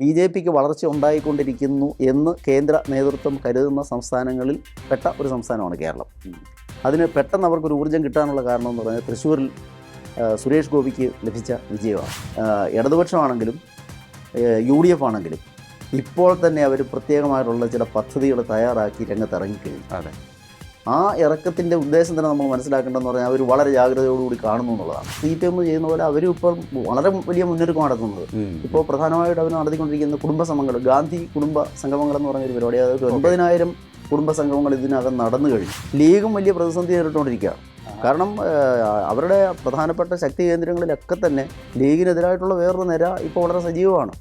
B J പിക്ക് വളർച്ച ഉണ്ടായിക്കൊണ്ടിരിക്കുന്നു എന്ന് കേന്ദ്ര നേതൃത്വം കരുതുന്ന സംസ്ഥാനങ്ങളിൽ പെട്ട ഒരു സംസ്ഥാനമാണ് കേരളം. അതിന് പെട്ടെന്ന് അവർക്കൊരു ഊർജം കിട്ടാനുള്ള കാരണം എന്ന് പറഞ്ഞാൽ തൃശ്ശൂരിൽ സുരേഷ് ഗോപിക്ക് ലഭിച്ച വിജയമാണ്. ഇടതുപക്ഷമാണെങ്കിലും യു ഡി എഫ് ആണെങ്കിലും ഇപ്പോൾ തന്നെ അവർ പ്രത്യേകമായിട്ടുള്ള ചില പദ്ധതികൾ തയ്യാറാക്കി രംഗത്ത് ഇറങ്ങിക്കഴിഞ്ഞു അതെ. ആ ഇറക്കത്തിന്റെ ഉദ്ദേശം തന്നെ നമ്മൾ മനസ്സിലാക്കേണ്ടതെന്ന് പറഞ്ഞാൽ അവർ വളരെ ജാഗ്രതയോടുകൂടി കാണുന്നു എന്നുള്ളതാണ്. സി പി എം ചെയ്യുന്ന പോലെ അവരും ഇപ്പം വളരെ വലിയ മുന്നൊരുക്കം നടത്തുന്നത്. ഇപ്പോൾ പ്രധാനമായിട്ട് അവർ നടത്തിക്കൊണ്ടിരിക്കുന്ന കുടുംബ സംഘങ്ങൾ ഗാന്ധി കുടുംബ സംഗമങ്ങൾ എന്ന് പറഞ്ഞൊരു പരിപാടി അതായത് ഒൻപതിനായിരം കുടുംബ സംഗമങ്ങൾ ഇതിനകം നടന്നു കഴിഞ്ഞു. ലീഗും വലിയ പ്രതിസന്ധി നേരിട്ടുകൊണ്ടിരിക്കുകയാണ് കാരണം അവരുടെ പ്രധാനപ്പെട്ട ശക്തി കേന്ദ്രങ്ങളിലൊക്കെ തന്നെ ലീഗിനെതിരായിട്ടുള്ള വേറൊരു നിര ഇപ്പോൾ വളരെ സജീവമാണ്.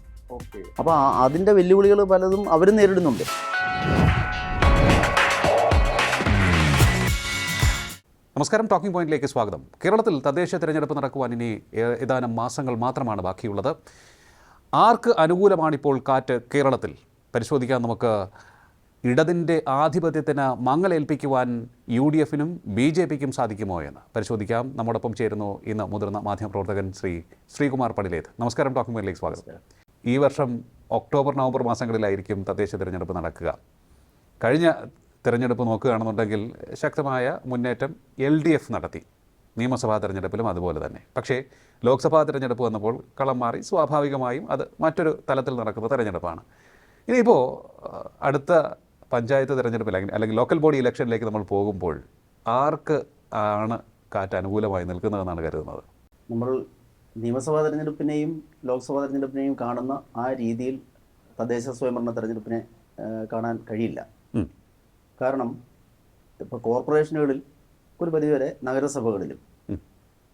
അപ്പോൾ അതിന്റെ വെല്ലുവിളികൾ പലതും അവർ നേരിടുന്നുണ്ട്. നമസ്കാരം ടോക്കിംഗ് പോയിന്റിലേക്ക് സ്വാഗതം. കേരളത്തിൽ തദ്ദേശ തിരഞ്ഞെടുപ്പ് നടക്കുവാൻ ഇനി ഏതാനും മാസങ്ങൾ മാത്രമാണ് ബാക്കിയുള്ളത്. ആർക്ക് അനുകൂലമാണിപ്പോൾ കാറ്റ് കേരളത്തിൽ? പരിശോധിക്കാൻ നമുക്ക്. ഇടതിന്റെ ആധിപത്യത്തിന് മങ്ങലേൽപ്പിക്കുവാൻ യു ഡി എഫിനും ബി ജെ പിക്കും സാധിക്കുമോ എന്ന് പരിശോധിക്കാം. നമ്മോടൊപ്പം ചേരുന്നു ഇന്ന് മുതിർന്ന മാധ്യമപ്രവർത്തകൻ ശ്രീ ശ്രീകുമാർ പടിലേത് നമസ്കാരം ടോക്കിംഗ് പോയിന്റിലേക്ക് സ്വാഗതം. ഈ വർഷം ഒക്ടോബർ നവംബർ മാസങ്ങളിലായിരിക്കും തദ്ദേശ തിരഞ്ഞെടുപ്പ് നടക്കുക. കഴിഞ്ഞ തിരഞ്ഞെടുപ്പ് നോക്കുകയാണെന്നുണ്ടെങ്കിൽ ശക്തമായ മുന്നേറ്റം എൽ ഡി എഫ് നടത്തി. നിയമസഭാ തിരഞ്ഞെടുപ്പിലും അതുപോലെ തന്നെ. പക്ഷേ ലോക്സഭാ തിരഞ്ഞെടുപ്പ് വന്നപ്പോൾ കളം മാറി സ്വാഭാവികമായും അത് മറ്റൊരു തലത്തിൽ നടക്കുന്ന തിരഞ്ഞെടുപ്പാണ്. ഇനിയിപ്പോൾ അടുത്ത പഞ്ചായത്ത് തിരഞ്ഞെടുപ്പിൽ അല്ലെങ്കിൽ- അല്ലെങ്കിൽ ലോക്കൽ ബോഡി ഇലക്ഷനിലേക്ക് നമ്മൾ പോകുമ്പോൾ ആർക്ക് ആണ് കാറ്റ് അനുകൂലമായി നിൽക്കുന്നതെന്നാണ് കരുതുന്നത്? നമ്മൾ നിയമസഭാ തെരഞ്ഞെടുപ്പിനെയും ലോക്സഭാ തെരഞ്ഞെടുപ്പിനെയും കാണുന്ന ആ രീതിയിൽ തദ്ദേശ സ്വയംഭരണ തെരഞ്ഞെടുപ്പിനെ കാണാൻ കഴിയില്ല. കാരണം ഇപ്പോൾ കോർപ്പറേഷനുകളിൽ ഒരു പരിധിവരെ നഗരസഭകളിലും.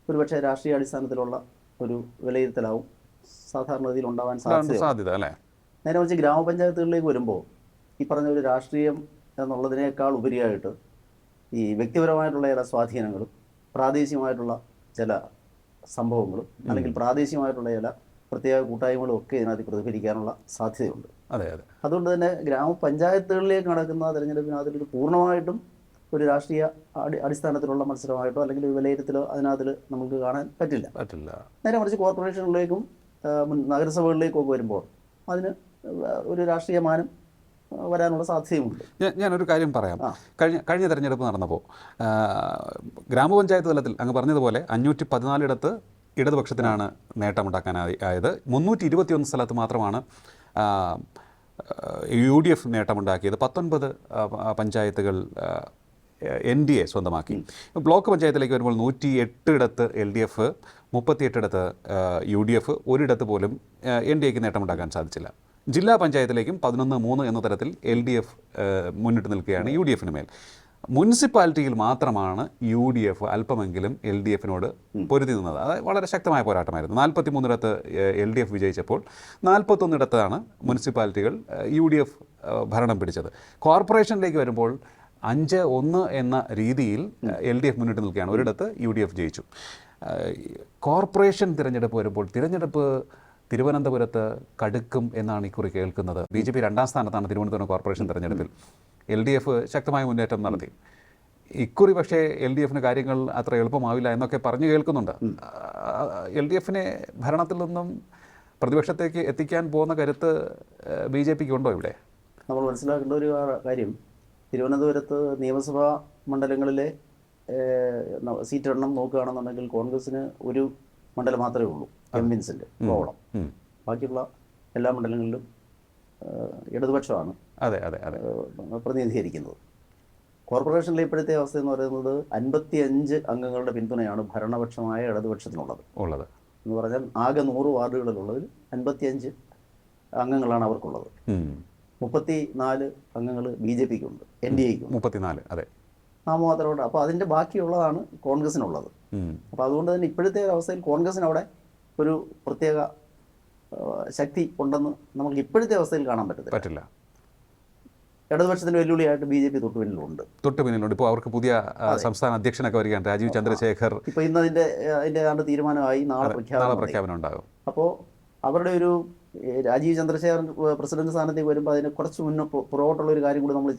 ഒരുപക്ഷെ രാഷ്ട്രീയ അടിസ്ഥാനത്തിലുള്ള ഒരു വിലയിരുത്തലാവും സാധാരണഗതിയിൽ ഉണ്ടാവാൻ സാധ്യത നേരെ മറിച്ച് ഗ്രാമപഞ്ചായത്തുകളിലേക്ക് വരുമ്പോൾ ഈ പറഞ്ഞ ഒരു രാഷ്ട്രീയം എന്നുള്ളതിനേക്കാൾ ഉപരിയായിട്ട് ഈ വ്യക്തിപരമായിട്ടുള്ള ചില സ്വാധീനങ്ങളും പ്രാദേശികമായിട്ടുള്ള ചില സംഭവങ്ങളും അല്ലെങ്കിൽ പ്രാദേശികമായിട്ടുള്ള ചില പ്രത്യേക കൂട്ടായ്മകളും ഒക്കെ ഇതിനകത്ത് പ്രതിഫലിക്കാനുള്ള സാധ്യതയുണ്ട്. അതെ അതെ. അതുകൊണ്ട് തന്നെ ഗ്രാമപഞ്ചായത്തുകളിലേക്ക് നടക്കുന്ന തെരഞ്ഞെടുപ്പിനകത്തൊരു പൂർണമായിട്ടും ഒരു രാഷ്ട്രീയ അടി അടിസ്ഥാനത്തിലുള്ള മത്സരമായിട്ടോ അല്ലെങ്കിൽ ഒരു വിലയിരുത്തലോ അതിനകത്തിൽ നമുക്ക് കാണാൻ പറ്റില്ല. പറ്റില്ല. നേരെ മറിച്ച് കോർപ്പറേഷനുകളിലേക്കും ആ, നഗരസഭകളിലേക്കും ഒക്കെ വരുമ്പോൾ അതിന് ഒരു രാഷ്ട്രീയ മാനം വരാനുള്ള സാധ്യതയുമുണ്ട്. ഞാൻ ഞാനൊരു കാര്യം പറയാം. കഴിഞ്ഞ കഴിഞ്ഞ തെരഞ്ഞെടുപ്പ് നടന്നപ്പോൾ ഗ്രാമപഞ്ചായത്ത് തലത്തിൽ അങ്ങ് പറഞ്ഞതുപോലെ അഞ്ഞൂറ്റി പതിനാലിടത്ത് ഇടതുപക്ഷത്തിനാണ് നേട്ടമുണ്ടാക്കാനായി ആയത്. മുന്നൂറ്റി ഇരുപത്തിയൊന്ന് സ്ഥലത്ത് മാത്രമാണ് യു ഡി എഫ് നേട്ടമുണ്ടാക്കിയത്. പത്തൊൻപത് പഞ്ചായത്തുകൾ എൻ ഡി എ സ്വന്തമാക്കി. ബ്ലോക്ക് പഞ്ചായത്തിലേക്ക് വരുമ്പോൾ നൂറ്റി എട്ടിടത്ത് എൽ ഡി എഫ് മുപ്പത്തിയെട്ടിടത്ത് യു ഡി എഫ് ഒരിടത്ത് പോലും എൻ ഡി എക്ക് നേട്ടമുണ്ടാക്കാൻ സാധിച്ചില്ല. ജില്ലാ പഞ്ചായത്തിലേക്കും പതിനൊന്ന് മൂന്ന് എന്ന തരത്തിൽ എൽ ഡി എഫ് മുന്നിട്ട് നിൽക്കുകയാണ് യു ഡി എഫിന് മേൽ. മുനിസിപ്പാലിറ്റിയിൽ മാത്രമാണ് യു ഡി എഫ് അല്പമെങ്കിലും എൽ ഡി എഫിനോട് പൊരുതി നിന്നത്. അത് വളരെ ശക്തമായ പോരാട്ടമായിരുന്നു. നാൽപ്പത്തി മൂന്നിടത്ത് എൽ ഡി എഫ് വിജയിച്ചപ്പോൾ നാൽപ്പത്തൊന്നിടത്താണ് മുനിസിപ്പാലിറ്റികൾ യു ഡി എഫ് ഭരണം പിടിച്ചത്. കോർപ്പറേഷനിലേക്ക് വരുമ്പോൾ അഞ്ച് ഒന്ന് എന്ന രീതിയിൽ എൽ ഡി എഫ് മുന്നിട്ട് നിൽക്കുകയാണ്. ഒരിടത്ത് യു ഡി എഫ് ജയിച്ചു. കോർപ്പറേഷൻ തിരഞ്ഞെടുപ്പ് വരുമ്പോൾ തിരഞ്ഞെടുപ്പ് തിരുവനന്തപുരത്ത് കടുക്കും എന്നാണ് ഇക്കുറി കേൾക്കുന്നത്. ബി ജെ പി രണ്ടാം സ്ഥാനത്താണ് തിരുവനന്തപുരം കോർപ്പറേഷൻ തിരഞ്ഞെടുപ്പിൽ. എൽ ഡി എഫ് ശക്തമായ മുന്നേറ്റം നടത്തി. ഇക്കുറി പക്ഷേ എൽ ഡി എഫിന് കാര്യങ്ങൾ അത്ര എളുപ്പമാവില്ല എന്നൊക്കെ പറഞ്ഞു കേൾക്കുന്നുണ്ട്. എൽ ഡി എഫിനെ ഭരണത്തിൽ നിന്നും പ്രതിപക്ഷത്തേക്ക് എത്തിക്കാൻ പോകുന്ന കരുത്ത് ബി ജെ പിക്ക് ഉണ്ടോ ഇവിടെ? നമ്മൾ മനസ്സിലാക്കേണ്ട ഒരു കാര്യം തിരുവനന്തപുരത്ത് നിയമസഭാ മണ്ഡലങ്ങളിലെ സീറ്റ് എണ്ണം നോക്കുകയാണെന്നുണ്ടെങ്കിൽ കോൺഗ്രസിന് ഒരു മണ്ഡലം മാത്രമേ ഉള്ളൂ എം വിൻസെന്റ് കോവളം. ബാക്കിയുള്ള എല്ലാ മണ്ഡലങ്ങളിലും ഇടതുപക്ഷമാണ്. അതെ അതെ അതെ. പ്രതിനിധീകരിക്കുന്നത്. കോർപ്പറേഷനിലെ ഇപ്പോഴത്തെ അവസ്ഥ എന്ന് പറയുന്നത് അൻപത്തി അഞ്ച് അംഗങ്ങളുടെ പിന്തുണയാണ് ഭരണപക്ഷമായ ഇടതുപക്ഷത്തിനുള്ളത്. ഉള്ളത്. എന്ന് പറഞ്ഞാൽ ആകെ നൂറ് വാർഡുകളിലുള്ളതിൽ അൻപത്തിയഞ്ച് അംഗങ്ങളാണ് അവർക്കുള്ളത്. മുപ്പത്തി നാല് അംഗങ്ങൾ ബി ജെ പിക്ക് ഉണ്ട് എൻ ഡി എക്ക് മുപ്പത്തിനാല് അതെ. നാമമാത്രമുണ്ട് അപ്പോൾ അതിന്റെ ബാക്കിയുള്ളതാണ് കോൺഗ്രസിനുള്ളത്. അപ്പോൾ അതുകൊണ്ട് തന്നെ ഇപ്പോഴത്തെ അവസ്ഥയിൽ കോൺഗ്രസിന് അവിടെ ഒരു പ്രത്യേക ശക്തി ഉണ്ടെന്ന് നമുക്ക് ഇപ്പോഴത്തെ അവസ്ഥയിൽ കാണാൻ പറ്റത്തില്ല. പറ്റില്ല. ഇടതുപക്ഷത്തിന് വെല്ലുവിളിയായിട്ട് ബി ജെ പി തൊട്ട് പിന്നിലുണ്ട്. തൊട്ട് പിന്നിലുണ്ട്. ഇപ്പോൾ അവർക്ക് പുതിയ സംസ്ഥാന അധ്യക്ഷനൊക്കെ വരികയാണ്. രാജീവ് ചന്ദ്രശേഖർ. ഇപ്പോൾ ഇന്ന് അതിന്റെ അതിന്റെ ഏതാണ്ട് തീരുമാനമായി നാളെ പ്രഖ്യാപനം പ്രഖ്യാപനം ഉണ്ടാകും. അപ്പോൾ അവരുടെ ഒരു രാജീവ് ചന്ദ്രശേഖരൻ പ്രസിഡന്റ് സ്ഥാനത്തേക്ക് വരുമ്പോൾ അതിന് കുറച്ച് മുന്നേ പുറകോട്ടുള്ള ഒരു കാര്യം കൂടി നമ്മൾ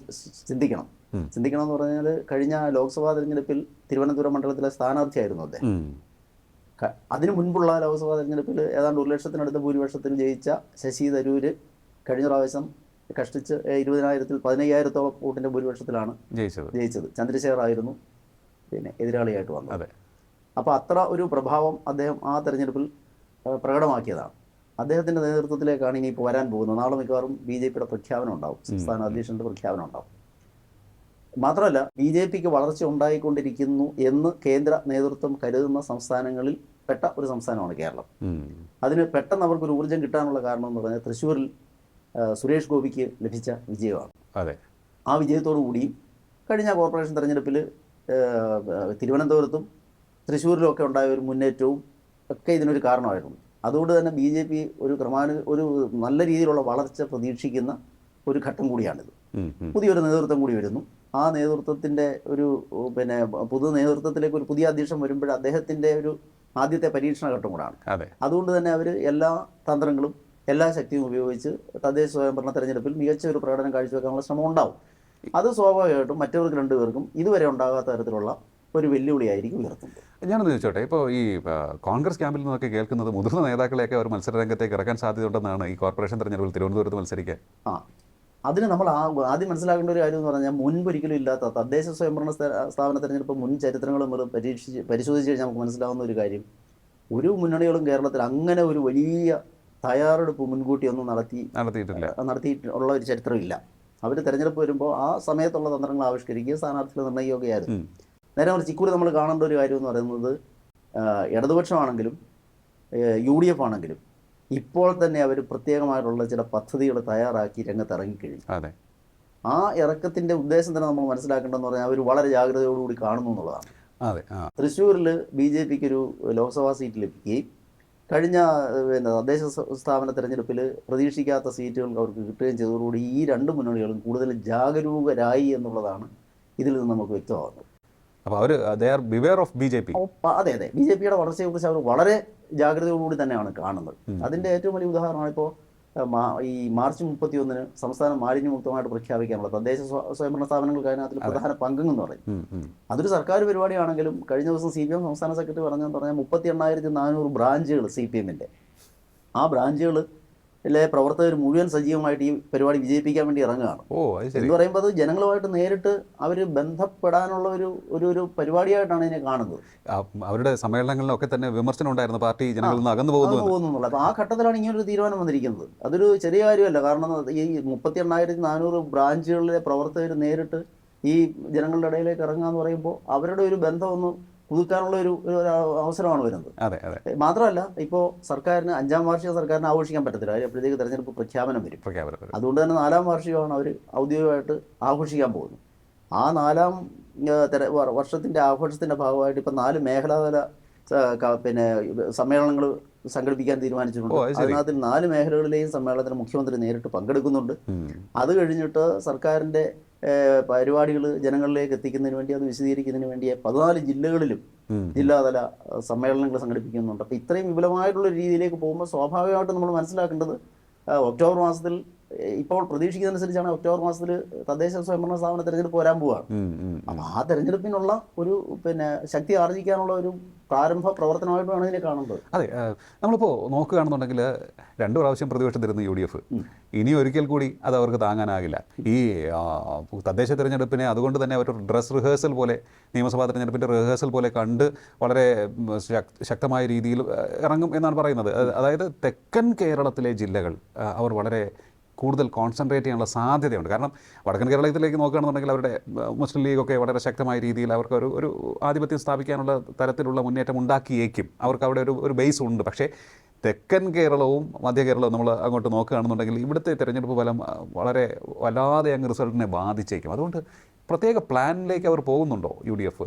ചിന്തിക്കണം. ചിന്തിക്കണം എന്ന് പറഞ്ഞാൽ കഴിഞ്ഞ ലോക്സഭാ തെരഞ്ഞെടുപ്പിൽ തിരുവനന്തപുരം മണ്ഡലത്തിലെ സ്ഥാനാർത്ഥിയായിരുന്നു അദ്ദേഹം. അതിനു മുൻപുള്ള ലോക്സഭാ തെരഞ്ഞെടുപ്പിൽ ഏതാണ്ട് ഒരു ലക്ഷത്തിനടുത്ത ഭൂരിപക്ഷത്തിൽ ജയിച്ച ശശി തരൂര് കഴിഞ്ഞ പ്രാവശ്യം കഷ്ടിച്ച് ഇരുപതിനായിരത്തിൽ പതിനയ്യായിരത്തോളം വോട്ടിന്റെ ഭൂരിപക്ഷത്തിലാണ് ജയിച്ചത്. ജയിച്ചത്. ചന്ദ്രശേഖർ ആയിരുന്നു പിന്നെ എതിരാളിയായിട്ട് വന്നത്. അതെ. അപ്പോൾ അത്ര ഒരു പ്രഭാവം അദ്ദേഹം ആ തെരഞ്ഞെടുപ്പിൽ പ്രകടമാക്കിയതാണ്. അദ്ദേഹത്തിന്റെ നേതൃത്വത്തിലേക്കാണ് ഇനി ഇപ്പോൾ വരാൻ പോകുന്നത്. നാളെ മിക്കവാറും ബി ജെ പിയുടെ പ്രഖ്യാപനം ഉണ്ടാവും. സംസ്ഥാന അധ്യക്ഷന്റെ പ്രഖ്യാപനം ഉണ്ടാവും. മാത്രമല്ല ബി ജെ പിക്ക് വളർച്ച ഉണ്ടായിക്കൊണ്ടിരിക്കുന്നു എന്ന് കേന്ദ്ര നേതൃത്വം കരുതുന്ന സംസ്ഥാനങ്ങളിൽ പെട്ട ഒരു സംസ്ഥാനമാണ് കേരളം. അതിന് പെട്ടെന്ന് അവർക്കൊരു ഊർജം കിട്ടാനുള്ള കാരണം എന്ന് പറഞ്ഞാൽ തൃശ്ശൂരിൽ സുരേഷ് ഗോപിക്ക് ലഭിച്ച വിജയമാണ്. അതെ. ആ വിജയത്തോടു കൂടി കഴിഞ്ഞ കോർപ്പറേഷൻ തെരഞ്ഞെടുപ്പിൽ തിരുവനന്തപുരത്തും തൃശ്ശൂരിലും ഒക്കെ ഉണ്ടായ ഒരു മുന്നേറ്റവും ഒക്കെ ഇതിനൊരു കാരണമായിട്ടുണ്ട്. അതുകൊണ്ട് തന്നെ ബി ജെ പി ഒരു ക്രമാനു ഒരു നല്ല രീതിയിലുള്ള വളർച്ച പ്രതീക്ഷിക്കുന്ന ഒരു ഘട്ടം കൂടിയാണിത്. പുതിയൊരു നേതൃത്വം കൂടി വരുന്നു. ആ നേതൃത്വത്തിന്റെ ഒരു പിന്നെ പുതു നേതൃത്വത്തിലേക്ക് ഒരു പുതിയ അധ്യക്ഷൻ വരുമ്പോൾ അദ്ദേഹത്തിന്റെ ഒരു ആദ്യത്തെ പരീക്ഷണ ഘട്ടം കൂടാണ്. അതെ. അതുകൊണ്ട് തന്നെ അവർ എല്ലാ തന്ത്രങ്ങളും എല്ലാ ശക്തിയും ഉപയോഗിച്ച് തദ്ദേശ സ്വയംഭരണ തെരഞ്ഞെടുപ്പിൽ മികച്ച ഒരു പ്രകടനം കാഴ്ചവെക്കാനുള്ള ശ്രമം ഉണ്ടാവും അത് സ്വാഭാവികമായിട്ടും മറ്റവർക്ക് രണ്ടുപേർക്കും ഇതുവരെ ഉണ്ടാകാത്ത തരത്തിലുള്ള ഒരു വെല്ലുവിളിയായിരിക്കും ഉയർത്തുന്നത്. ഞാനൊന്ന് ചോദിച്ചോട്ടെ ഇപ്പോൾ ഈ കോൺഗ്രസ് ക്യാമ്പിൽ നിന്നൊക്കെ കേൾക്കുന്നത് മുതിർന്ന നേതാക്കളെയൊക്കെ അവർ മത്സരരംഗത്തേക്ക് ഇറക്കാൻ സാധ്യതയുണ്ടെന്നാണ് ഈ കോർപ്പറേഷൻ തെരഞ്ഞെടുപ്പിൽ തിരുവനന്തപുരത്ത് മത്സരിക്കാൻ. ആ അതിന് നമ്മൾ ആദ്യം മനസ്സിലാക്കേണ്ട ഒരു കാര്യം എന്ന് പറഞ്ഞാൽ മുൻപൊരിക്കലും ഇല്ലാത്ത തദ്ദേശ സ്വയംഭരണ സ്ഥ- സ്ഥാപന തെരഞ്ഞെടുപ്പ് മുൻ ചരിത്രങ്ങളും പരീക്ഷിച്ച് പരിശോധിച്ച് കഴിഞ്ഞാൽ നമുക്ക് മനസ്സിലാവുന്ന ഒരു കാര്യം. ഒരു മുന്നണികളും കേരളത്തിൽ അങ്ങനെ ഒരു വലിയ തയ്യാറെടുപ്പ് മുൻകൂട്ടി ഒന്നും നടത്തി നടത്തിയിട്ടില്ല. നടത്തിയിട്ടുള്ള ഒരു ചരിത്രമില്ല. അവർ തെരഞ്ഞെടുപ്പ് വരുമ്പോൾ ആ സമയത്തുള്ള തന്ത്രങ്ങൾ ആവിഷ്കരിക്കുക സ്ഥാനാർത്ഥികൾ നിർണയിക്കുകയായിരുന്നു. നേരെ മറിച്ച് ഇക്കുറി നമ്മൾ കാണേണ്ട ഒരു കാര്യം എന്ന് പറയുന്നത് ഇടതുപക്ഷമാണെങ്കിലും യു ഡി എഫ് ആണെങ്കിലും ഇപ്പോൾ തന്നെ അവർ പ്രത്യേകമായിട്ടുള്ള ചില പദ്ധതികൾ തയ്യാറാക്കി രംഗത്ത് ഇറങ്ങിക്കഴിഞ്ഞു അതെ. ആ ഇറക്കത്തിന്റെ ഉദ്ദേശം തന്നെ നമ്മൾ മനസ്സിലാക്കേണ്ടതെന്ന് പറഞ്ഞാൽ അവർ വളരെ ജാഗ്രതയോടുകൂടി കാണുന്നു എന്നുള്ളതാണ്. അതെ തൃശ്ശൂരിൽ ബി ജെ പിക്ക് ഒരു ലോക്സഭാ സീറ്റ് ലഭിക്കുകയും കഴിഞ്ഞ പിന്നെ തദ്ദേശ സ്ഥാപന തെരഞ്ഞെടുപ്പിൽ പ്രതീക്ഷിക്കാത്ത സീറ്റുകൾ അവർക്ക് കിട്ടുകയും ചെയ്തതോടുകൂടി ഈ രണ്ട് മുന്നണികളും കൂടുതൽ ജാഗരൂകരായി എന്നുള്ളതാണ് ഇതിൽ നിന്ന് നമുക്ക് വ്യക്തമാകുന്നത്. അപ്പോൾ അവർ they are beware of B J P അതെ അതെ. ബി ജെ പിയുടെ വളർച്ചയെക്കുറിച്ച് അവർ വളരെ ജാഗ്രതയോടുകൂടി തന്നെയാണ് കാണുന്നത്. അതിന്റെ ഏറ്റവും വലിയ ഉദാഹരണമാണ് ഇപ്പോൾ ഈ മാർച്ച് മുപ്പത്തി ഒന്നിന് സംസ്ഥാനം മാലിന്യമുക്തമായിട്ട് പ്രഖ്യാപിക്കാനുള്ള തദ്ദേശ സ്വയംഭരണ സ്ഥാപനങ്ങൾക്ക് അതിനകത്ത് പ്രധാന പങ്കെന്ന് പറയും. അതൊരു സർക്കാർ പരിപാടിയാണെങ്കിലും കഴിഞ്ഞ ദിവസം സി പി എം സംസ്ഥാന സെക്രട്ടറി പറഞ്ഞു പറഞ്ഞാൽ മുപ്പത്തി എണ്ണായിരത്തി നാനൂറ് ബ്രാഞ്ചുകൾ സി പി എമ്മിന്റെ. ആ ബ്രാഞ്ചുകളിലെ പ്രവർത്തകർ മുഴുവൻ സജീവമായിട്ട് ഈ പരിപാടി വിജയിപ്പിക്കാൻ വേണ്ടി ഇറങ്ങുകയാണ്. ഓ എന്ന് പറയുമ്പോൾ അത് ജനങ്ങളുമായിട്ട് നേരിട്ട് അവർ ബന്ധപ്പെടാനുള്ള ഒരു ഒരു ഒരു പരിപാടിയായിട്ടാണ് ഇതിനെ കാണുന്നത്. അവരുടെ സമ്മേളനങ്ങളിലൊക്കെ തന്നെ വിമർശനം ഉണ്ടായിരുന്നു പാർട്ടി ജനങ്ങളിൽ നിന്ന് അകന്നു പോകുന്നു അപ്പോൾ ആ ഘട്ടത്തിലാണ് ഇങ്ങനൊരു തീരുമാനം വന്നിരിക്കുന്നത്. അതൊരു ചെറിയ കാര്യമല്ല. കാരണം ഈ മുപ്പത്തി എണ്ണായിരത്തി നാനൂറ് ബ്രാഞ്ചുകളിലെ പ്രവർത്തകർ നേരിട്ട് ഈ ജനങ്ങളുടെ ഇടയിലേക്ക് ഇറങ്ങുക എന്ന് പറയുമ്പോൾ അവരുടെ ഒരു ബന്ധം ഒന്ന് പുതുക്കാനുള്ള ഒരു അവസരമാണ് വരുന്നത്. അതെ അതെ. മാത്രമല്ല ഇപ്പോൾ സർക്കാരിന് അഞ്ചാം വാർഷിക സർക്കാരിന് ആഘോഷിക്കാൻ പറ്റത്തില്ല. കാര്യം അപ്പോഴത്തേക്ക് തെരഞ്ഞെടുപ്പ് പ്രഖ്യാപനം വരും. അതുകൊണ്ട് തന്നെ നാലാം വാർഷികമാണ് അവർ ഔദ്യോഗികമായിട്ട് ആഘോഷിക്കാൻ പോകുന്നത്. ആ നാലാം വർഷത്തിന്റെ ആഘോഷത്തിന്റെ ഭാഗമായിട്ട് ഇപ്പം നാല് മേഖലാതല പിന്നെ സമ്മേളനങ്ങൾ സംഘടിപ്പിക്കാൻ തീരുമാനിച്ചിട്ടുണ്ട്. അതിനകത്ത് നാല് മേഖലകളിലെയും സമ്മേളനത്തിന് മുഖ്യമന്ത്രി നേരിട്ട് പങ്കെടുക്കുന്നുണ്ട്. അത് കഴിഞ്ഞിട്ട് സർക്കാരിന്റെ പരിപാടികൾ ജനങ്ങളിലേക്ക് എത്തിക്കുന്നതിന് വേണ്ടി അത് വിശദീകരിക്കുന്നതിന് വേണ്ടി പതിനാല് ജില്ലകളിലും. ജില്ലാതല സമ്മേളനങ്ങൾ സംഘടിപ്പിക്കുന്നുണ്ട് അപ്പോൾ ഇത്രയും വിപുലമായിട്ടുള്ള രീതിയിലേക്ക് പോകുമ്പോൾ സ്വാഭാവികമായിട്ടും നമ്മൾ മനസ്സിലാക്കേണ്ടത് ഒക്ടോബർ മാസത്തിൽ ഇപ്പോൾ പ്രതീക്ഷിക്കുന്നതനുസരിച്ചാണ് ഒക്ടോബർ മാസത്തിൽ തദ്ദേശ സ്വയംഭരണ സ്ഥാപന തെരഞ്ഞെടുപ്പ് വരാൻ പോവുകയാണ്. അപ്പോൾ ആ തെരഞ്ഞെടുപ്പിനുള്ള ഒരു പിന്നെ ശക്തി ആർജിക്കാനുള്ള ഒരു പ്രാരംഭ പ്രവർത്തനമായിട്ടാണ് ഇതിനെ കാണുന്നത്. അതെ നമ്മളിപ്പോൾ നോക്കുകയാണെന്നുണ്ടെങ്കിൽ രണ്ട് പ്രാവശ്യം പ്രതിപക്ഷം തരുന്ന യു ഡി എഫ്. ഇനി ഒരിക്കൽ കൂടി അത് അവർക്ക് താങ്ങാനാകില്ല. ഈ തദ്ദേശ തിരഞ്ഞെടുപ്പിനെ അതുകൊണ്ട് തന്നെ അവർ ഡ്രസ് റിഹേഴ്സൽ പോലെ നിയമസഭാ തിരഞ്ഞെടുപ്പിന്റെ റിഹേഴ്സൽ പോലെ കണ്ട് വളരെ ശക്തമായ രീതിയിൽ ഇറങ്ങും എന്നാണ് പറയുന്നത്. അതായത് തെക്കൻ കേരളത്തിലെ ജില്ലകൾ അവർ വളരെ കൂടുതൽ കോൺസെൻട്രേറ്റ് ചെയ്യാനുള്ള സാധ്യതയുണ്ട്. കാരണം വടക്കൻ കേരളത്തിലേക്ക് നോക്കുകയാണെന്നുണ്ടെങ്കിൽ അവരുടെ മുസ്ലിം ലീഗൊക്കെ വളരെ ശക്തമായ രീതിയിൽ അവർക്ക് ഒരു ഒരു ആധിപത്യം സ്ഥാപിക്കാനുള്ള തരത്തിലുള്ള മുന്നേറ്റം ഉണ്ടാക്കിയേക്കും. അവർക്ക് അവിടെ ഒരു ഒരു ബേസ് ഉണ്ട്. പക്ഷേ തെക്കൻ കേരളവും മധ്യ കേരളവും നമ്മൾ അങ്ങോട്ട് നോക്കുകയാണെന്നുണ്ടെങ്കിൽ ഇവിടുത്തെ തിരഞ്ഞെടുപ്പ് ഫലം വളരെ വല്ലാതെ അങ്ങ് റിസൾട്ടിനെ ബാധിച്ചേക്കും. അതുകൊണ്ട് പ്രത്യേക പ്ലാനിലേക്ക് അവർ പോകുന്നുണ്ടോ യു ഡി എഫ്?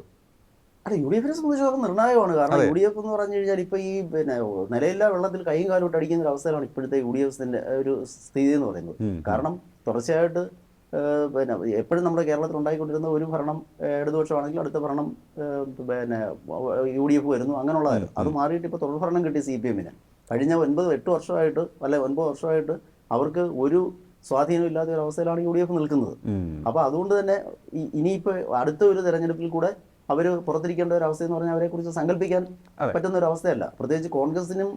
അല്ല യു ഡി എഫിനെ സംബന്ധിച്ചിടത്തോളം നിർണായകമാണ്. കാരണം യു ഡി എഫ് എന്ന് പറഞ്ഞു കഴിഞ്ഞാൽ ഇപ്പോൾ ഈ പിന്നെ നിലയില്ലാ വെള്ളത്തിൽ കൈയും കാലോട്ട് അടിക്കുന്ന ഒരു അവസ്ഥയിലാണ് ഇപ്പോഴത്തെ യു ഡി എഫിന്റെ ഒരു സ്ഥിതി എന്ന് പറയുന്നത്. കാരണം തുടർച്ചയായിട്ട് പിന്നെ എപ്പോഴും നമ്മുടെ കേരളത്തിൽ ഉണ്ടായിക്കൊണ്ടിരുന്ന ഒരു ഭരണം ഇടതുപക്ഷമാണെങ്കിൽ അടുത്ത ഭരണം പിന്നെ യു ഡി എഫ് വരുന്നു അങ്ങനെയുള്ളതായിരുന്നു അത് മാറിയിട്ട് ഇപ്പോൾ തുടർഭരണം കിട്ടി സി പി എമ്മിന്. കഴിഞ്ഞ ഒൻപത് എട്ട് വർഷമായിട്ട് അല്ല ഒൻപത് വർഷമായിട്ട് അവർക്ക് ഒരു സ്വാധീനമില്ലാത്ത ഒരു അവസ്ഥയിലാണ് യു ഡി എഫ് നിൽക്കുന്നത് അപ്പോൾ അതുകൊണ്ട് തന്നെ ഇനിയിപ്പോ ഇനിയിപ്പോൾ അടുത്ത ഒരു തെരഞ്ഞെടുപ്പിൽ കൂടെ അവർ പുറത്തിരിക്കേണ്ട ഒരു അവസ്ഥ എന്ന് പറഞ്ഞാൽ അവരെ കുറിച്ച് സങ്കല്പിക്കാൻ പറ്റുന്ന ഒരു അവസ്ഥയല്ല. പ്രത്യേകിച്ച് കോൺഗ്രസിനും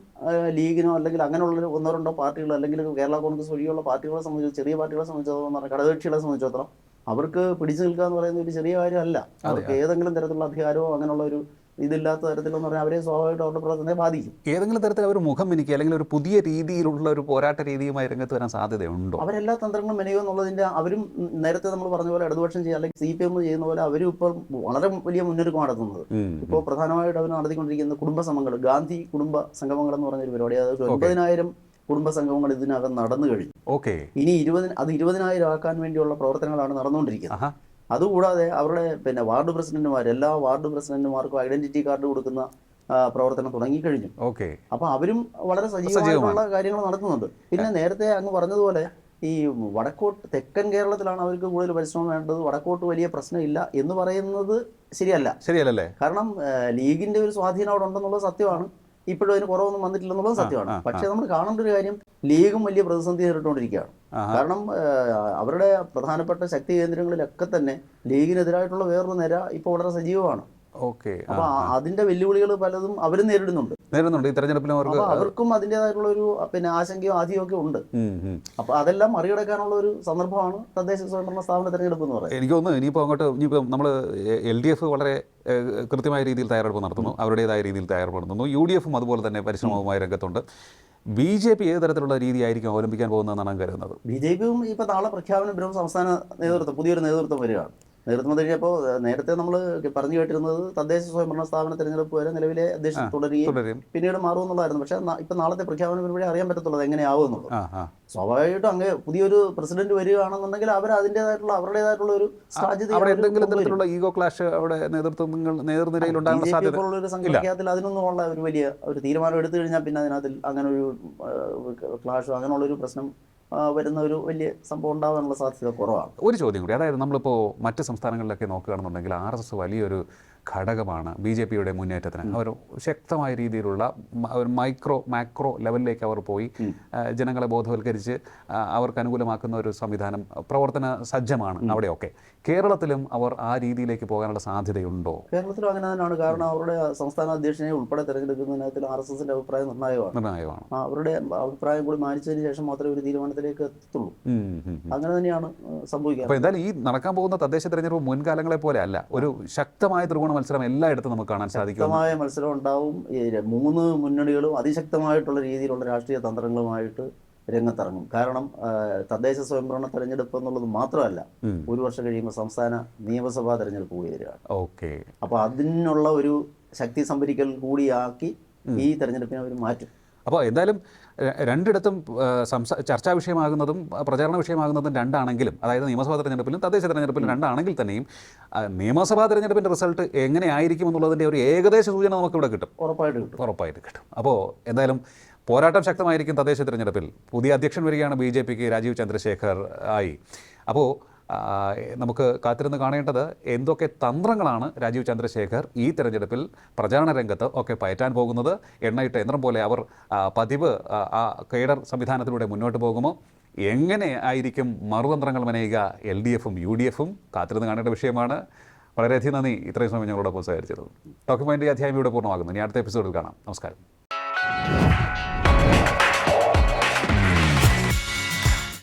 ലീഗിനോ അല്ലെങ്കിൽ അങ്ങനെയുള്ള ഒന്നോ രണ്ടോ പാർട്ടികൾ അല്ലെങ്കിൽ കേരള കോൺഗ്രസ് വഴിയുള്ള പാർട്ടികളെ സംബന്ധിച്ച് ചെറിയ പാർട്ടികളെ സംബന്ധിച്ചിടത്തോളം ഘടകകക്ഷികളെ സംബന്ധിച്ചിടത്തോളം അവർക്ക് പിടിച്ചു നിൽക്കുക എന്ന് പറയുന്ന ഒരു ചെറിയ കാര്യമല്ല. അവർക്ക് ഏതെങ്കിലും തരത്തിലുള്ള അധികാരമോ അങ്ങനെയുള്ള ഒരു ഇതില്ലാത്ത തരത്തിലെന്ന് പറഞ്ഞാൽ അവരെ സ്വാഭാവികമായിട്ടും അവരുടെ പ്രവർത്തനത്തെ ബാധിക്കും. ഏതെങ്കിലും തരത്തിൽ അവർ മുഖം മിനിക്കുക അല്ലെങ്കിൽ ഒരു പുതിയ രീതിയിലുള്ള ഒരു പോരാട്ട രീതിയുമായി രംഗത്ത് വരാൻ സാധ്യതയുണ്ടോ? അവരെല്ലാ തന്ത്രങ്ങളും മെനയോ എന്നുള്ളതിന്റെ അവരും നേരത്തെ നമ്മൾ പറഞ്ഞ പോലെ ഇടതുപക്ഷം ചെയ്യുക അല്ലെങ്കിൽ സി പി എം ചെയ്യുന്ന പോലെ അവരും ഇപ്പോൾ വളരെ വലിയ മുന്നൊരുക്കം നടത്തുന്നത്. ഇപ്പോൾ പ്രധാനമായിട്ട് അവർ നടത്തിക്കൊണ്ടിരിക്കുന്ന കുടുംബ സംഘങ്ങൾ ഗാന്ധി കുടുംബ സംഗമങ്ങൾ എന്ന് പറഞ്ഞൊരു പരിപാടി അതായത് ഒൻപതിനായിരം കുടുംബ സംഗമങ്ങൾ ഇതിനകം നടന്നു കഴിഞ്ഞു. ഓക്കെ. ഇനി ഇരുപതിന് അത് ഇരുപതിനായിരം ആക്കാൻ വേണ്ടിയുള്ള പ്രവർത്തനങ്ങളാണ് നടന്നുകൊണ്ടിരിക്കുന്നത്. അതുകൂടാതെ അവരുടെ പിന്നെ വാർഡ് പ്രസിഡന്റുമാർ എല്ലാ വാർഡ് പ്രസിഡന്റുമാർക്കും ഐഡന്റിറ്റി കാർഡ് കൊടുക്കുന്ന പ്രവർത്തനം തുടങ്ങിക്കഴിഞ്ഞു. ഓക്കെ. അപ്പൊ അവരും വളരെ സജീവമായിട്ടുള്ള കാര്യങ്ങൾ നടത്തുന്നുണ്ട്. പിന്നെ നേരത്തെ അങ്ങ് പറഞ്ഞതുപോലെ ഈ വടക്കോട്ട് തെക്കൻ കേരളത്തിലാണ് അവർക്ക് കൂടുതൽ പരിശ്രമം വേണ്ടത്. വടക്കോട്ട് വലിയ പ്രശ്നമില്ല എന്ന് പറയുന്നത് ശരിയല്ല. ശരിയല്ലല്ലേ? കാരണം ലീഗിന്റെ ഒരു സ്വാധീനം അവിടെ ഉണ്ടെന്നുള്ളത് സത്യമാണ്. ഇപ്പോഴും അതിന് കുറവൊന്നും വന്നിട്ടില്ലെന്നുള്ളത് സത്യമാണ് ആ, ആ. പക്ഷേ നമ്മൾ കാണേണ്ട ഒരു കാര്യം ലീഗും വലിയ പ്രതിസന്ധി നേരിട്ടുകൊണ്ടിരിക്കുകയാണ്. കാരണം അവരുടെ പ്രധാനപ്പെട്ട ശക്തി കേന്ദ്രങ്ങളിലൊക്കെ തന്നെ ലീഗിനെതിരായിട്ടുള്ള വേറൊരു നിര ഇപ്പോൾ വളരെ സജീവമാണ് ഓക്കെ അപ്പൊ അതിന്റെ വെല്ലുവിളികൾ പലതും അവർ നേരിടുന്നുണ്ട്. നേരിടുന്നുണ്ട്. ഈ തെരഞ്ഞെടുപ്പിലും അവർക്ക് അവർക്കും അതിന്റെതായിട്ടുള്ള ഒരു പിന്നെ ആശങ്കയോ ആദ്യവും ഒക്കെ ഉണ്ട്. അപ്പൊ അതെല്ലാം മറികടക്കാനുള്ള ഒരു സന്ദർഭമാണ് തദ്ദേശ സ്വയംഭരണ സ്ഥാപന തെരഞ്ഞെടുപ്പ് എന്ന് പറയുന്നത്. എനിക്ക് തോന്നുന്നു ഇനിയിപ്പോൾ അങ്ങോട്ട് ഇനിയിപ്പോൾ നമ്മൾ എൽ ഡി എഫ് വളരെ കൃത്യമായ രീതിയിൽ തയ്യാറെടുപ്പ് നടത്തുന്നു. അവരുടേതായ രീതിയിൽ തയ്യാറെടുപ്പ് നടത്തുന്നു യു ഡി എഫും അതുപോലെ തന്നെ പരിശ്രമവുമായി രംഗത്തുണ്ട്. ബി ജെ പി ഏത് തരത്തിലുള്ള രീതിയായിരിക്കും അവലംബിക്കാൻ പോകുന്നതെന്നാണ് കരുതുന്നത്. ബി ജെ പിയും ഇപ്പൊ നാളെ പ്രഖ്യാപനം ബ്രഹ്മ സംസ്ഥാന നേതൃത്വം പുതിയൊരു നേതൃത്വം വരികയാണ്. നേതൃത്വം കഴിഞ്ഞപ്പോൾ നേരത്തെ നമ്മൾ പറഞ്ഞു കേട്ടിരുന്നത് തദ്ദേശ സ്വയംഭരണ സ്ഥാപന തെരഞ്ഞെടുപ്പ് വരെ നിലവിലെ അധ്യക്ഷൻ തുടരുകയും പിന്നീട് മാറും എന്നുള്ളതായിരുന്നു പക്ഷേ ഇപ്പൊ നാളത്തെ പ്രഖ്യാപനം വരുമ്പോഴേ അറിയാൻ പറ്റത്തുള്ളത് എങ്ങനെയാവും എന്നുള്ളത്. സ്വാഭാവികമായിട്ടും അങ്ങ് പുതിയൊരു പ്രസിഡന്റ് വരികയാണെന്നുണ്ടെങ്കിൽ അവർ അതിന്റെതായിട്ടുള്ള അവരുടേതായിട്ടുള്ള ഒരു സാധ്യത അവിടെ എന്തെങ്കിലും തരത്തിലുള്ള ഈഗോ ക്ലാഷ് അവിടെ നേതൃത്വങ്ങൾ നേതൃനിരയിൽ ഉണ്ടാകാനുള്ള സാധ്യത ഒരു സംഘടനത്തിൽ അതിനൊന്നും ഉള്ള ഒരു വലിയ ഒരു തീരുമാനം എടുത്തു കഴിഞ്ഞാൽ പിന്നെ അതിനകത്ത് അങ്ങനെ ഒരു ക്ലാഷോ അങ്ങനെയുള്ള ഒരു പ്രശ്നം വരുന്ന ഒരു വലിയ സംഭവം ഉണ്ടാകാനുള്ള സാധ്യത കുറവാണ്. ഒരു ചോദ്യം കൂടി. അതായത് നമ്മളിപ്പോൾ മറ്റ് സംസ്ഥാനങ്ങളിലൊക്കെ നോക്കുകയാണെന്നുണ്ടെങ്കിൽ ആർ എസ് എസ് വലിയൊരു ഘടകമാണ് ബി ജെ പിയുടെ മുന്നേറ്റത്തിന്. അവർ ശക്തമായ രീതിയിലുള്ള ഒരു മൈക്രോ മാക്രോ ലെവലിലേക്ക് അവർ പോയി. ജനങ്ങളെ ബോധവൽക്കരിച്ച് അവർക്ക് അനുകൂലമാക്കുന്ന ഒരു സംവിധാനം പ്രവർത്തന സജ്ജമാണ് അവിടെയൊക്കെ. കേരളത്തിലും അവർ ആ രീതിയിലേക്ക് പോകാനുള്ള സാധ്യതയുണ്ടോ? കേരളത്തിലും അങ്ങനെ തന്നെയാണ്. കാരണം അവരുടെ സംസ്ഥാന അധ്യക്ഷനെ ഉൾപ്പെടെ തെരഞ്ഞെടുക്കുന്നതിനകത്തിൽ ആർ എസ് എസിന്റെ അഭിപ്രായം നിർണായകമാണ്. നിർണായകമാണ്. അവരുടെ അഭിപ്രായം കൂടി മാനിച്ചതിന് ശേഷം മാത്രമേ ഒരു തീരുമാനത്തിലേക്ക് ഉം. അങ്ങനെ തന്നെയാണ് സംഭവിക്കുന്നത് സംഭവിക്കുക എന്തായാലും ഈ നടക്കാൻ പോകുന്ന തദ്ദേശ തെരഞ്ഞെടുപ്പ് മുൻകാലങ്ങളെ പോലെ അല്ല. ഒരു ശക്തമായ ത്രികോണ മത്സരം എല്ലായിടത്തും നമുക്ക് കാണാൻ സാധിക്കും. ശക്തമായ മത്സരം ഉണ്ടാവും. മൂന്ന് മുന്നണികളും അതിശക്തമായിട്ടുള്ള രീതിയിലുള്ള രാഷ്ട്രീയ തന്ത്രങ്ങളുമായിട്ട് രംഗത്തിറങ്ങും. കാരണം തദ്ദേശ സ്വയംഭരണ തെരഞ്ഞെടുപ്പ് എന്നുള്ളത് മാത്രമല്ല ഒരു വർഷം കഴിയുമ്പോൾ സംസ്ഥാന നിയമസഭാ തെരഞ്ഞെടുപ്പ് കൂടി വരികയാണ്. ഓക്കെ. അപ്പോൾ അതിനുള്ള ഒരു ശക്തി സംഭരിക്കൽ കൂടിയാക്കി ഈ തെരഞ്ഞെടുപ്പിനെ അവർ മാറ്റും. അപ്പോൾ എന്തായാലും രണ്ടിടത്തും സംസാ ചർച്ചാ വിഷയമാകുന്നതും പ്രചാരണ വിഷയമാകുന്നതും രണ്ടാണെങ്കിലും അതായത് നിയമസഭാ തെരഞ്ഞെടുപ്പിലും തദ്ദേശ തെരഞ്ഞെടുപ്പിലും രണ്ടാണെങ്കിൽ തന്നെയും നിയമസഭാ തെരഞ്ഞെടുപ്പിന്റെ റിസൾട്ട് എങ്ങനെയായിരിക്കും എന്നുള്ളതിന്റെ ഒരു ഏകദേശ സൂചന നമുക്കിവിടെ കിട്ടും. ഉറപ്പായിട്ട് കിട്ടും. ഉറപ്പായിട്ട് കിട്ടും. അപ്പോൾ എന്തായാലും പോരാട്ടം ശക്തമായിരിക്കും തദ്ദേശ തിരഞ്ഞെടുപ്പിൽ. പുതിയ അധ്യക്ഷൻ വരികയാണ് ബി ജെ പിക്ക് രാജീവ് ചന്ദ്രശേഖർ ആയി. അപ്പോൾ നമുക്ക് കാത്തിരുന്ന് കാണേണ്ടത് എന്തൊക്കെ തന്ത്രങ്ങളാണ് രാജീവ് ചന്ദ്രശേഖർ ഈ തെരഞ്ഞെടുപ്പിൽ പ്രചാരണ രംഗത്ത് ഒക്കെ പയറ്റാൻ പോകുന്നത്? എണ്ണയിട്ട യന്ത്രം പോലെ അവർ പതിവ് ആ, കേഡർ സംവിധാനത്തിലൂടെ മുന്നോട്ട് പോകുമോ? എങ്ങനെ ആയിരിക്കും മറുതന്ത്രങ്ങൾ മെനയുക? എൽ ഡി എഫും യു ഡി എഫും കാത്തിരുന്ന് കാണേണ്ട വിഷയമാണ്. വളരെയധികം നന്ദി. ഇത്രയും സമയം ഞങ്ങളോടൊപ്പം സഹകരിച്ചത് ടോക്കിംഗ് അധ്യായം ഇവിടെ പൂർണമാകുന്നു. ഇനി അടുത്ത എപ്പിസോഡിൽ കാണാം. നമസ്കാരം.